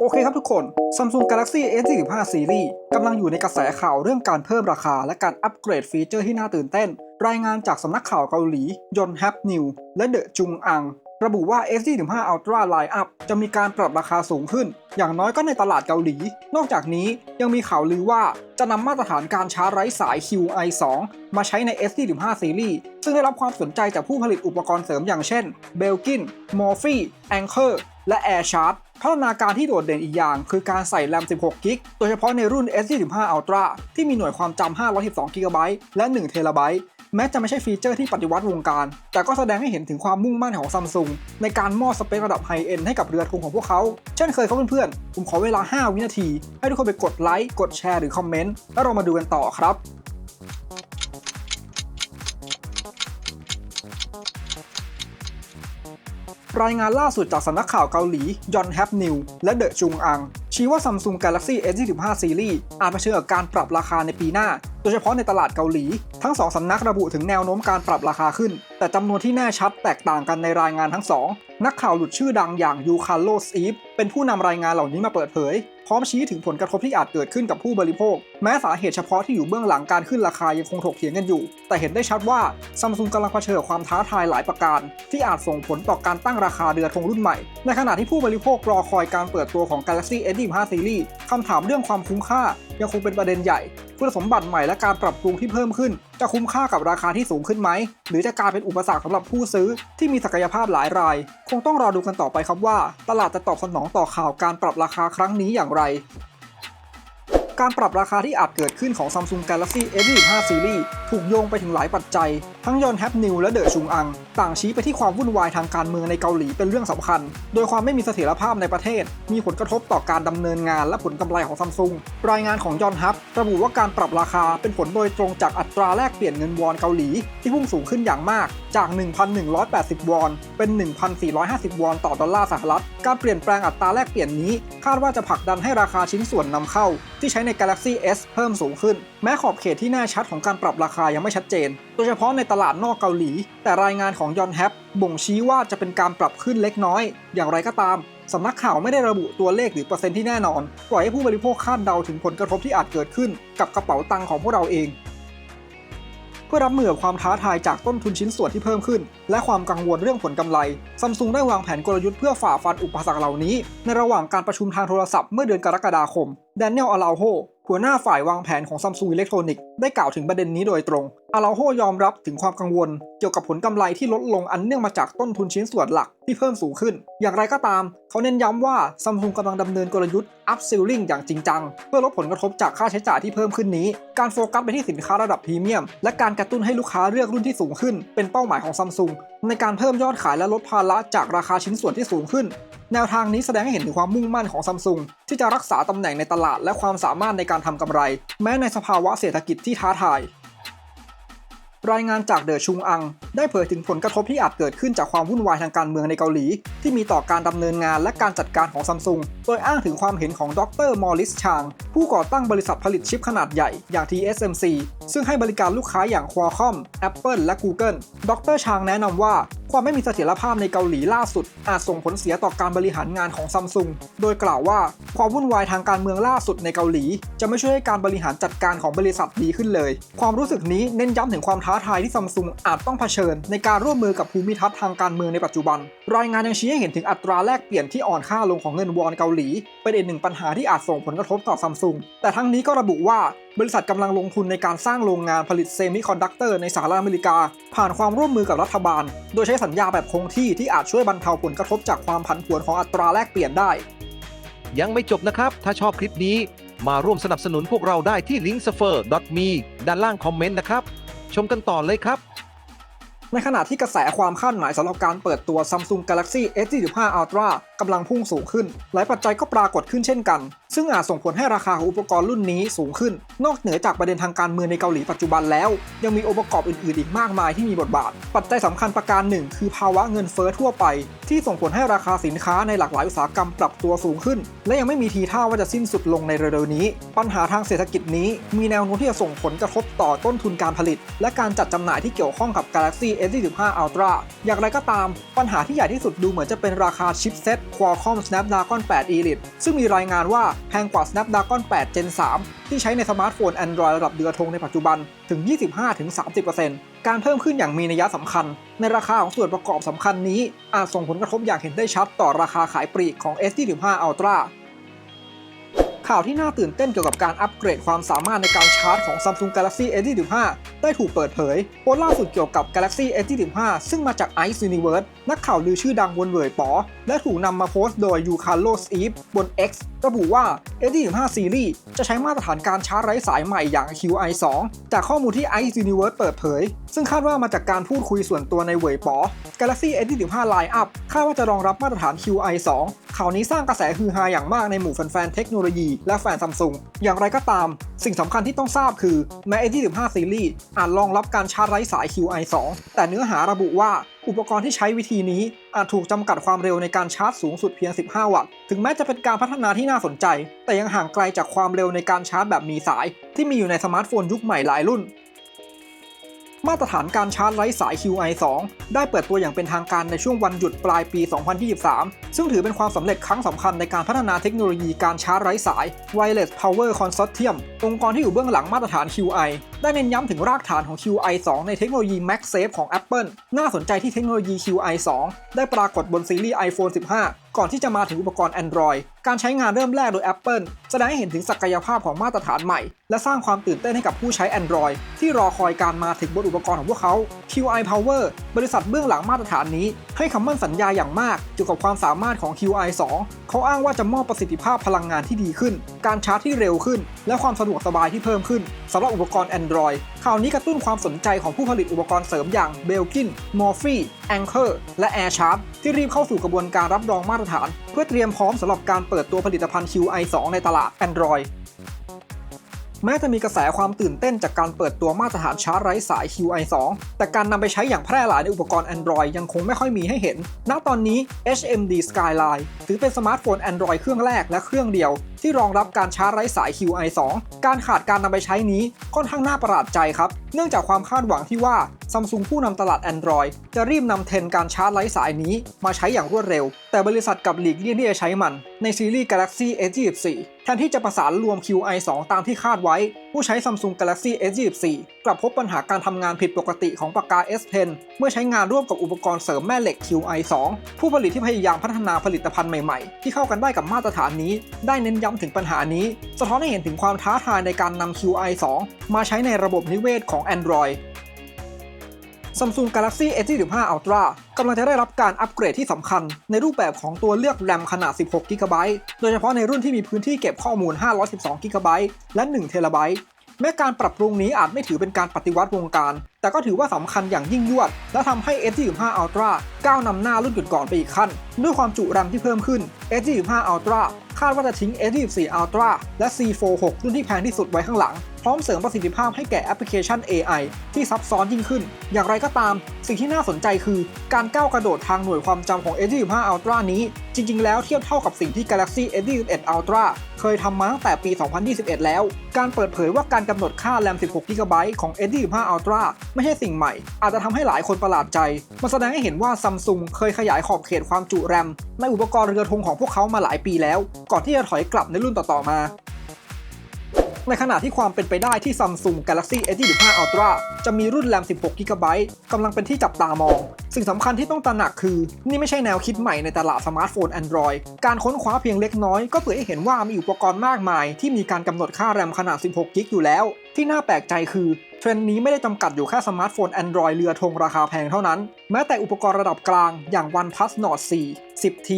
โอเคครับทุกคน Samsung Galaxy S45 Series กำลังอยู่ในกระแสข่าวเรื่องการเพิ่มราคา และการอัปเกรดฟีเจอร์ที่น่าตื่นเต้น รายงานจากสำนักข่าวเกาหลียอนแฮปนิวและเดอะจุงอัง ระบุว่า S45 Ultra Line-up จะมีการปรับราคาสูงขึ้น อย่างน้อยก็ในตลาดเกาหลี นอกจากนี้ยังมีข่าวลือว่าจะนำมาตรฐานการชาร์จไร้สาย QI2 มาใช้ใน S45 Series ซึ่งได้รับความสนใจจากผู้ผลิตอุปกรณ์เสริมอย่างเช่น Belkin, Morphe, Anker และ Air Charge พัฒนาการที่โดดเด่นอีกอย่าง คือการใส่แรม 16 กิก โดยเฉพาะในรุ่น S45 Ultra ที่มีหน่วยความจำ 512 กิกะไบต์และ1เทราไบต์แม้จะไม่ใช่ฟีเจอร์ที่ปฏิวัติวงการ แต่ก็แสดงให้เห็นถึงความมุ่งมั่นของซัมซุงในการมอบสเปคระดับไฮเอ็นให้กับเรือธงของพวกเขา เช่นเคยครับเพื่อนๆ ผมขอเวลา 5 วินาที ให้ทุกคนไปกดไลค์ กดแชร์หรือคอมเมนต์ แล้วเรามาดูกันต่อครับ รายงานล่าสุดจากสำนักข่าวเกาหลียอนแฮปนิวและเดอะจุงอัง ชี้ว่า Samsung Galaxy S25 Series อาจเผชิญกับการปรับราคาในปีหน้า โดยเฉพาะในตลาดเกาหลี ทั้งสองสำนักระบุถึงแนวโน้มการปรับราคาขึ้น แต่จำนวนที่แน่ชัดแตกต่างกันในรายงานทั้งสอง นักข่าวหลุดชื่อดังอย่างยูคาโลสอีฟเป็นผู้นำรายงานเหล่านี้มาเปิดเผย พร้อมชี้ถึงผลกระทบที่อาจเกิดขึ้นกับผู้บริโภค แม้สาเหตุเฉพาะที่อยู่เบื้องหลังการขึ้นราคายังคงถกเถียงกันอยู่ แต่เห็นได้ชัดว่าซัมซุงกำลังเผชิญกับความท้าทายหลายประการ ที่อาจส่งผลต่อการตั้งราคาเรือธงรุ่นใหม่ ในขณะที่ผู้บริโภครอคอยการเปิดตัวของ Galaxy S25 Series คำถามเรื่องความคุ้มค่า ยังคงเป็นประเด็นใหญ่คุณสมบัติใหม่และการปรับปรุงที่เพิ่มขึ้นจะคุ้มค่ากับราคาที่สูงขึ้นไหม หรือจะกลายเป็นอุปสรรคสำหรับผู้ซื้อที่มีศักยภาพหลายราย คงต้องรอดูกันต่อไปครับว่า ตลาดจะตอบสนองต่อข่าวการปรับราคาครั้งนี้อย่างไร การปรับราคาที่อาจเกิดขึ้นของ Samsung Galaxy S25 Series ถูกโยงไปถึงหลายปัจจัย ทั้งยอนแฮปนิวและเดอชุงอัง ต่างชี้ไปที่ความวุ่นวายทางการเมืองในเกาหลีเป็นเรื่องสำคัญ โดยความไม่มีเสถียรภาพในประเทศ มีผลกระทบต่อการดำเนินงานและผลกำไรของซัมซุงรายงานของยอนฮับระบุว่าการปรับราคาเป็นผลโดยตรงจากอัตราแลกเปลี่ยนเงินวอนเกาหลี ที่พุ่งสูงขึ้นอย่างมากจาก 1,180 วอน เป็น 1,450 วอนต่อดอลลาร์สหรัฐ การเปลี่ยนแปลงอัตราแลกเปลี่ยนนี้ คาดว่าจะผลักดันให้ราคาชิ้นส่วนนำเข้า ที่ใช้ใน Galaxy S เพิ่มสูงขึ้น แม้ขอบเขตที่แน่ชัดของการปรับราคายังไม่ชัดเจน โดยเฉพาะในตลาดนอกเกาหลี แต่รายงานของยอนแฮปบ่งชี้ว่าจะเป็นการปรับขึ้นเล็กน้อย อย่างไรก็ตามสำนักข่าวไม่ได้ระบุตัวเลขหรือเปอร์เซ็นต์ที่แน่นอน ปล่อยให้ผู้บริโภคคาดเดาถึงผลกระทบที่อาจเกิดขึ้น กับกระเป๋าตังค์ของพวกเราเอง พื่อรับมือกับความท้าทายจากต้นทุนชิ้นส่วนที่เพิ่มขึ้น และความกังวลเรื่องผลกำไรซัมซุงได้วางแผนกลยุทธ์เพื่อฝ่าฟันอุปสรรคเหล่านี้ ในระหว่างการประชุมทางโทรศัพท์เมื่อเดือนกรกฎาคมแดเนียลอาลาโฮหัวหน้าฝ่ายวางแผนของซัมซุงอิเล็กทรอนิกส์ได้กล่าวถึงประเด็นนี้โดยตรง อาลาโฮยอมรับถึงความกังวล เกี่ยวกับผลกำไรที่ลดลงอันเนื่องมาจากต้นทุนชิ้นส่วนหลักที่เพิ่มสูงขึ้น อย่างไรก็ตาม เขาเน้นย้ำว่าซัมซุงกำลังดำเนินกลยุทธ์ upselling อย่างจริงจัง เพื่อลดผลกระทบจากค่าใช้จ่ายที่เพิ่มขึ้นนี้ การโฟกัสไปที่สินค้าระดับพรีเมียม และการกระตุ้นให้ลูกค้าเลือกรุ่นที่สูงขึ้น เป็นเป้าหมายของซัมซุงในการเพิ่มยอดขายและลดภาระจากราคาชิ้นส่วนที่สูงขึ้นแนวทางนี้แสดงให้เห็นถึงความมุ่งมั่นของซัมซุงที่จะรักษาตำแหน่งในตลาดและความสามารถในการทำกำไร แม้ในสภาวะเศรษฐกิจที่ท้าทาย รายงานจากเดอชุงอัง ได้เผยถึงผลกระทบที่อาจเกิดขึ้นจากความวุ่นวายทางการเมืองในเกาหลี ที่มีต่อการดำเนินงานและการจัดการของซัมซุง โดยอ้างถึงความเห็นของดรมอริสชาง ผู้ก่อตั้งบริษัทผลิตชิปขนาดใหญ่อย่าง TSMC ซึ่งให้บริการลูกค้าอย่าง Qualcomm Apple และ Google ดรชางแนะนำว่า ความไม่มีเสถียรภาพในเกาหลีล่าสุด อาจส่งผลเสียต่อการบริหารงานของซัมซุงโดยกล่าวว่าความวุ่นวายทางการเมืองล่าสุดในเกาหลี จะไม่ช่วยให้การบริหารจัดการของบริษัทดีขึ้นเลย ความรู้สึกนี้เน้นย้ำถึงความท้าทายที่ซัมซุงอาจต้องเผชิญ ในการร่วมมือกับภูมิทัศน์ทางการเมืองในปัจจุบัน รายงานยังชี้ให้เห็นถึงอัตราแลกเปลี่ยนที่อ่อนค่าลงของเงินวอนเกาหลีเป็นอีกหนึ่งปัญหาที่อาจส่งผลกระทบต่อซัมซุงแต่ทั้งนี้ก็ระบุว่าบริษัทกำลังลงทุนในการสร้างโรงงานผลิตเซมิคอนดักเตอร์ในสหรัฐอเมริกา ผ่านความร่วมมือกับรัฐบาล โดยใช้สัญญาแบบคงที่ที่อาจช่วยบรรเทาผลกระทบจากความผันผวนของอัตราแลกเปลี่ยนได้ ยังไม่จบนะครับ ถ้าชอบคลิปนี้ มาร่วมสนับสนุนพวกเราได้ที่ l i n k s f e r m e ด้านล่างคอมเมนต์นะครับ ชมกันต่อเลยครับ ในขณะที่กระแสความคาดหมายสำหรับการเปิดตัว Samsung Galaxy S25 Ultra กำลังพุ่งสูงขึ้น หลายปัจจัยก็ปรากฏขึ้นเช่นกัน ซึ่งอาจส่งผลให้ราคาของอุปกรณ์รุ่นนี้สูงขึ้น นอกเหนือจากประเด็นทางการเมืองในเกาหลีปัจจุบันแล้ว ยังมีองค์ประกอบอื่นๆอีกมากมายที่มีบทบาท ปัจจัยสำคัญประการหนึ่งคือภาวะเงินเฟ้อทั่วไป ที่ส่งผลให้ราคาสินค้าในหลากหลายอุตสาหกรรมปรับตัวสูงขึ้น และยังไม่มีทีท่าว่าจะสิ้นสุดลงในเร็วๆนี้ ปัญหาทางเศรษฐกิจนี้ มีแนวโน้มที่จะส่งผลกระทบต่อต้นทุนการผลิต และการจัดจำหน่ายที่เกี่ยวข้องกับ Galaxy S25 Ultra อย่างไรก็ตาม ปัญหาที่ใหญ่ที่สุดดูเหมือนจะเป็นราคาชิปเซ็ต Qualcomm Snapdragon 8 Elite ซึ่งมีรายงานว่าแพงกว่า Snapdragon 8 Gen 3 ที่ใช้ในสมาร์ทโฟน Android ระดับเดือธงในปัจจุบันถึง 25-30%การเพิ่มขึ้นอย่างมีนัยสำคัญ ในราคาของส่วนประกอบสำคัญนี้ อาจส่งผลกระทบอย่างเห็นได้ชัดต่อราคาขายปลีกของ S25 Ultra ข่าวที่น่าตื่นเต้นเกี่ยวกับการอัปเกรดความสามารถในการชาร์จของ Samsung Galaxy S25 ได้ถูกเปิดเผยโพสล่าสุดเกี่ยวกับ Galaxy S25 ซึ่งมาจาก Ice Universe นักข่าวลือชื่อดังบนเวยป๋อและถูกนำมาโพสต์โดยยูคาโลสอีฟบน X ระบุว่า S25 Series จะใช้มาตรฐานการชาร์จไร้สายใหม่อย่าง QI2 จากข้อมูลที่ Ice Universe เปิดเผย ซึ่งคาดว่ามาจากการพูดคุยส่วนตัวในเว่ยป๋อ Galaxy S25 Line-up คาดว่าจะรองรับมาตรฐาน QI2 ข่าวนี้สร้างกระแสฮือฮาอย่างมากในหมู่แฟนๆเทคโนโลยีและแฟนซัมซุงอย่างไรก็ตาม สิ่งสำคัญที่ต้องทราบคือแม้ S25 Series อาจรองรับการชาร์จไร้สาย QI2 แต่เนื้อหาระบุว่าอุปกรณ์ที่ใช้วิธีนี้อาจถูกจำกัดความเร็วในการชาร์จสูงสุดเพียง 15 วัตต์ ถึงแม้จะเป็นการพัฒนาที่น่าสนใจ แต่ยังห่างไกลจากความเร็วในการชาร์จแบบมีสาย ที่มีอยู่ในสมาร์ทโฟนยุคใหม่หลายรุ่น มาตรฐานการชาร์จไร้สาย QI2 ได้เปิดตัวอย่างเป็นทางการในช่วงวันหยุดปลายปี 2023 ซึ่งถือเป็นความสำเร็จครั้งสำคัญในการพัฒนาเทคโนโลยีการชาร์จไร้สาย Wireless Power Consortium องค์กรที่อยู่เบื้องหลังมาตรฐาน QI ได้เน้นย้ำถึงรากฐานของ QI2 ในเทคโนโลยี MagSafe ของ Apple น่าสนใจที่เทคโนโลยี QI2 ได้ปรากฏบนซีรีส์ iPhone 15 ก่อนที่จะมาถึงอุปกรณ์ Android การใช้งานเริ่มแรกโดย Apple แสดงให้เห็นถึงศักยภาพของมาตรฐานใหม่ และสร้างความตื่นเต้นให้กับผู้ใช้ Android ที่รอคอยการมาถึงบนอุปกรณ์ของพวกเขา QI Power บริษัทเบื้องหลังมาตรฐานนี้ ให้คำมั่นสัญญาอย่างมากเกี่ยวกับความสามารถของ QI2 เขาอ้างว่าจะมอบประสิทธิภาพพลังงานที่ดีขึ้น การชาร์จที่เร็วขึ้น และความสะดวกสบายที่เพิ่มขึ้นสำหรับอุปกรณ์ Android ข่าวนี้กระตุ้นความสนใจของผู้ผลิตอุปกรณ์เสริมอย่าง Belkin, Morphe, Anker และ AirSharp ที่รีบเข้าสู่กระบวนการรับรองมาตรฐาน เพื่อเตรียมพร้อมสำหรับการเปิดตัวผลิตภัณฑ์ QI2 ในตลาด Android แม้จะมีกระแสความตื่นเต้นจากการเปิดตัวมาตรฐานชาร์จไร้สาย QI2 แต่การนำไปใช้อย่างแพร่หลายในอุปกรณ์ Android ยังคงไม่ค่อยมีให้เห็น ณ ตอนนี้ HMD Skyline ถือเป็นสมาร์ทโฟน Android เครื่องแรกและเครื่องเดียว ที่รองรับการชาร์จไร้สาย QI2 การขาดการนำไปใช้นี้ค่อนข้างน่าประหลาดใจครับ เนื่องจากความคาดหวังที่ว่า Samsung ผู้นำตลาด Android จะรีบนำเทรนการชาร์จไร้สายนี้มาใช้อย่างรวดเร็ว แต่บริษัทกลับหลีกเลี่ยงที่จะใช้มัน ในซีรีส์ Galaxy S24 แทนที่จะประสานรวม QI2 ตามที่คาดไว้ ผู้ใช้ Samsung Galaxy S24 กลับพบปัญหาการทำงานผิดปกติของปากกา S Pen เมื่อใช้งานร่วมกับอุปกรณ์เสริมแม่เหล็ก QI2 ผู้ผลิตที่พยายามพัฒนาผลิตภัณฑ์ใหม่ๆ ที่เข้ากันได้กับมาตรฐานนี้ ได้เน้นย้ำถึงปัญหานี้ สะท้อนให้เห็นถึงความท้าทายในการนำ QI2 มาใช้ในระบบนิเวศของ Android Samsung Galaxy S25 Ultra กำลังจะได้รับการอัปเกรดที่สำคัญ ในรูปแบบของตัวเลือกแรมขนาด 16 g b โดยเฉพาะในรุ่นที่มีพื้นที่เก็บข้อมูล 512 g b และ 1 t b แม้การปรับปรุงนี้อาจไม่ถือเป็นการปฏิวัติวงการ แต่ก็ถือว่าสำคัญอย่างยิ่งยวด และทำให้ S25 Ultra ก้าวนำหน้ารุ่นก่อนๆไปอีกขั้น ด้วยความจุแรมที่เพิ่มขึ้น S25 Ultra คาดว่าจะทิ้ง S24 Ultra และ C46 รุ่นที่แพงที่สุดไว้ข้างหลัง พร้อมเสริมประสิทธิภาพให้แก่แอปพลิเคชัน AI ที่ซับซ้อนยิ่งขึ้น อย่างไรก็ตาม สิ่งที่น่าสนใจคือการก้าวกระโดดทางหน่วยความจำของ S25 Ultra นี้ จริง ๆ แล้วเทียบเท่ากับสิ่งที่ Galaxy S21 Ultra เคยทำมาตั้งแต่ปี 2021 แล้ว การเปิดเผยว่าการกำหนดค่าแรม 16 g b ของ S25 Ultra ไม่ใช่สิ่งใหม่ อาจจะทำให้หลายคนประหลาดใจ มันแสดงให้เห็นว่า Samsung เคยขยายขอบเขตความจุแรมในอุปกรณ์เรือธงของพวกเขามาหลายปีแล้ว ก่อนที่จะถอยกลับในรุ่นต่อๆมา ในขณะที่ความเป็นไปได้ที่ Samsung Galaxy S25 Ultra จะมีรุ่นแรม 16 g b กำลังเป็นที่จับตามอง สิ่งสำคัญที่ต้องตระหนักคือ นี่ไม่ใช่แนวคิดใหม่ในตลาดสมาร์ทโฟน Android การค้นคว้าเพียงเล็กน้อยก็เผยให้เห็นว่ามีอุปกรณ์มากมาย ที่มีการกำหนดค่าแรมขนาด 16 g b อยู่แล้ว ที่น่าแปลกใจคือ ทรนด์นี้ไม่ได้จำกัดอยู่แค่สมาร์ทโฟน Android เรือธงราคาแพงเท่านั้น แม้แต่อุปกรณ์ระดับกลางอย่าง OnePlus Nord 4 10T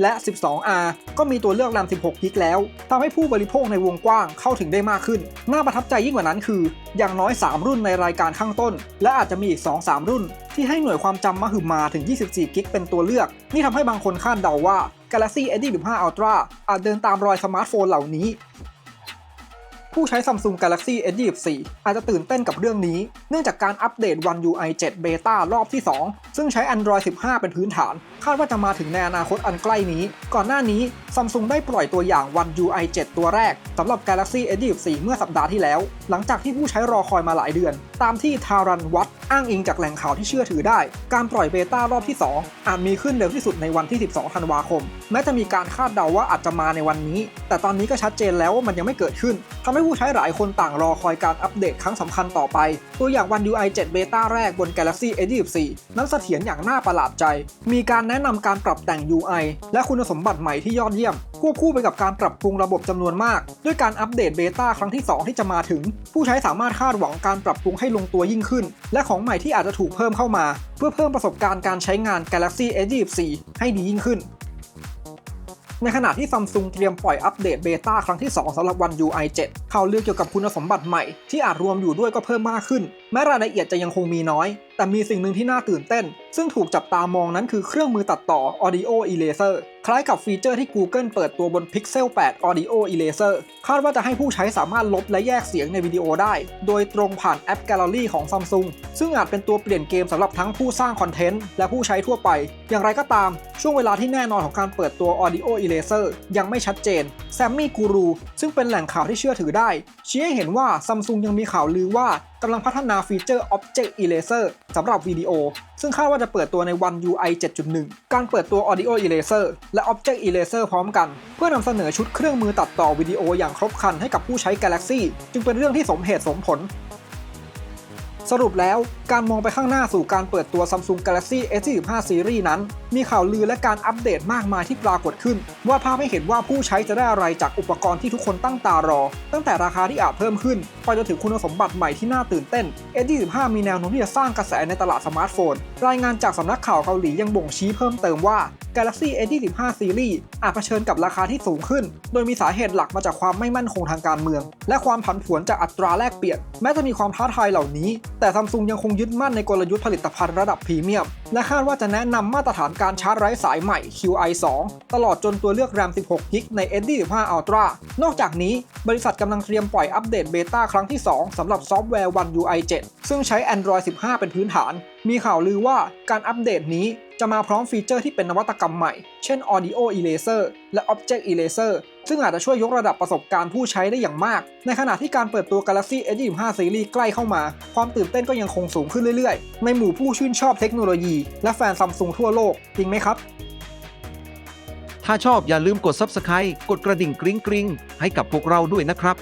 และ 12R ก็มีตัวเลือกแรม 16 g b แล้ว ทำให้ผู้บริโภคในวงกว้างเข้าถึงได้มากขึ้น น่าประทับใจยิ่งกว่านั้นคือ อย่างน้อย 3 รุ่นในรายการข้างต้น และอาจจะมีอีก 2-3 รุ่น ที่ให้หน่วยความจำมหึมาถึง 24 g b เป็นตัวเลือก นี่ทำให้บางคนคาดเดาว่า Galaxy S25 Ultra อาจเดินตามรอยสมาร์ทโฟนเหล่านี้ ผู้ใช้ Samsung Galaxy S24 อาจจะตื่นเต้นกับเรื่องนี้ เนื่องจากการอัปเดต One UI 7 Beta รอบที่ 2 ซึ่งใช้ Android 15 เป็นพื้นฐาน คาดว่าจะมาถึงในอนาคตอันใกล้นี้ ก่อนหน้านี้ Samsung ได้ปล่อยตัวอย่าง One UI 7 ตัวแรกสำหรับ Galaxy S24 เมื่อสัปดาห์ที่แล้ว หลังจากที่ผู้ใช้รอคอยมาหลายเดือน ตามที่ทารันวัต อ้างอิงจากแหล่งข่าวที่เชื่อถือได้ การปล่อยเบต้ารอบที่ 2 อาจมีขึ้นเร็วที่สุดในวันที่ 12 ธันวาคม แม้จะมีการคาดเดาว่าอาจจะมาในวันนี้ แต่ตอนนี้ก็ชัดเจนแล้วว่ามันยังไม่เกิดขึ้นทำให้ผู้ใช้หลายคนต่างรอคอยการอัปเดตครั้งสำคัญต่อไป ตัวอย่างวัน UI 7 Beta แรกบน Galaxy S24 นั้นเสถียรอย่างน่าประหลาดใจ มีการแนะนำการปรับแต่ง UI และคุณสมบัติใหม่ที่ยอดเยี่ยมควบคู่ไปกับการปรับปรุงระบบจำนวนมาก ด้วยการอัปเดตเบต้าครั้งที่ 2 ที่จะมาถึง ผู้ใช้สามารถคาดหวังการปรับปรุงให้ลงตัวยิ่งขึ้น และของใหม่ที่อาจจะถูกเพิ่มเข้ามา เพื่อเพิ่มประสบการณ์การใช้งาน Galaxy S24 ให้ดียิ่งขึ้น ในขณะที่ซัมซุงเตรียมปล่อยอัปเดตเบต้าครั้งที่ 2สำหรับวัน UI 7ข่าวลือเกี่ยวกับคุณสมบัติใหม่ที่อาจรวมอยู่ด้วยก็เพิ่มมากขึ้น แม้รายละเอียดจะยังคงมีน้อยแต่มีสิ่งหนึ่งที่น่าตื่นเต้น ซึ่งถูกจับตามองนั้นคือเครื่องมือตัดต่อ Audio Eraser คล้ายกับฟีเจอร์ที่ Google เปิดตัวบน Pixel 8 Audio Eraser คาดว่าจะให้ผู้ใช้สามารถลบและแยกเสียงในวิดีโอได้ โดยตรงผ่านแอป Gallery ของ Samsung ซึ่งอาจเป็นตัวเปลี่ยนเกมสำหรับทั้งผู้สร้างคอนเทนต์และผู้ใช้ทั่วไป อย่างไรก็ตาม ช่วงเวลาที่แน่นอนของการเปิดตัว Audio Eraser ยังไม่ชัดเจน Sammy Guru ซึ่งเป็นแหล่งข่าวที่เชื่อถือได้ชี้ให้เห็นว่า Samsung ยังมีข่าวลือว่า กำลังพัฒนาฟีเจอร์ Object Eraser สำหรับวิดีโอ ซึ่งคาดว่าจะเปิดตัวในวัน UI 7.1 การเปิดตัว Audio Eraser และ Object Eraser พร้อมกัน เพื่อนำเสนอชุดเครื่องมือตัดต่อวิดีโออย่างครบครันให้กับผู้ใช้ Galaxy จึงเป็นเรื่องที่สมเหตุสมผลสรุปแล้วการมองไปข้างหน้าสู่การเปิดตัว Samsung Galaxy S25 Series นั้น มีข่าวลือและการอัปเดตมากมายที่ปรากฏขึ้น ว่าภาพให้เห็นว่าผู้ใช้จะได้อะไรจากอุปกรณ์ที่ทุกคนตั้งตารอ ตั้งแต่ราคาที่อาจเพิ่มขึ้น ไปจนถึงคุณสมบัติใหม่ที่น่าตื่นเต้น S25 มีแนวโน้มที่จะสร้างกระแสในตลาดสมาร์ทโฟน รายงานจากสำนักข่าวเกาหลียังบ่งชี้เพิ่มเติมว่า Galaxy S25 Series อาจเผชิญกับราคาที่สูงขึ้น โดยมีสาเหตุหลักมาจากความไม่มั่นคงทางการเมือง และความผันผวนจากอัตราแลกเปลี่ยน แม้จะมีความท้าทายเหล่านี้ แต่ซัมซุงยังคงยึดมั่นในกลยุทธ์ผลิตภัณฑ์ระดับพรีเมียม และคาดว่าจะแนะนำมาตรฐานการชาร์จไร้สายใหม่ QI 2 ตลอดจนตัวเลือก RAM 16 g b ใน S25 Ultra นอกจากนี้บริษัทกำลังเตรียมปล่อยอัปเดตเบต้าครั้งที่ 2สำหรับซอฟต์แวร์ One UI 7 ซึ่งใช้ Android 15 เป็นพื้นฐาน มีข่าวลือว่าการอัปเดตนี้จะมาพร้อมฟีเจอร์ที่เป็นนวัตกรรมใหม่ เช่น Audio Eraser และ Object Eraser ซึ่งอาจจะช่วยยกระดับประสบการณ์ผู้ใช้ได้อย่างมาก ในขณะที่การเปิดตัว Galaxy S25 Series ใกล้เข้ามา ความตื่นเต้นก็ยังคงสูงขึ้นเรื่อยๆ ในหมู่ผู้ชื่นชอบเทคโนโลยี และแฟนซัมซุงทั่วโลก จริงไหมครับ ถ้าชอบอย่าลืมกด Subscribe กดกระดิ่งกริ๊งกริ๊งให้กับพวกเราด้วยนะครับ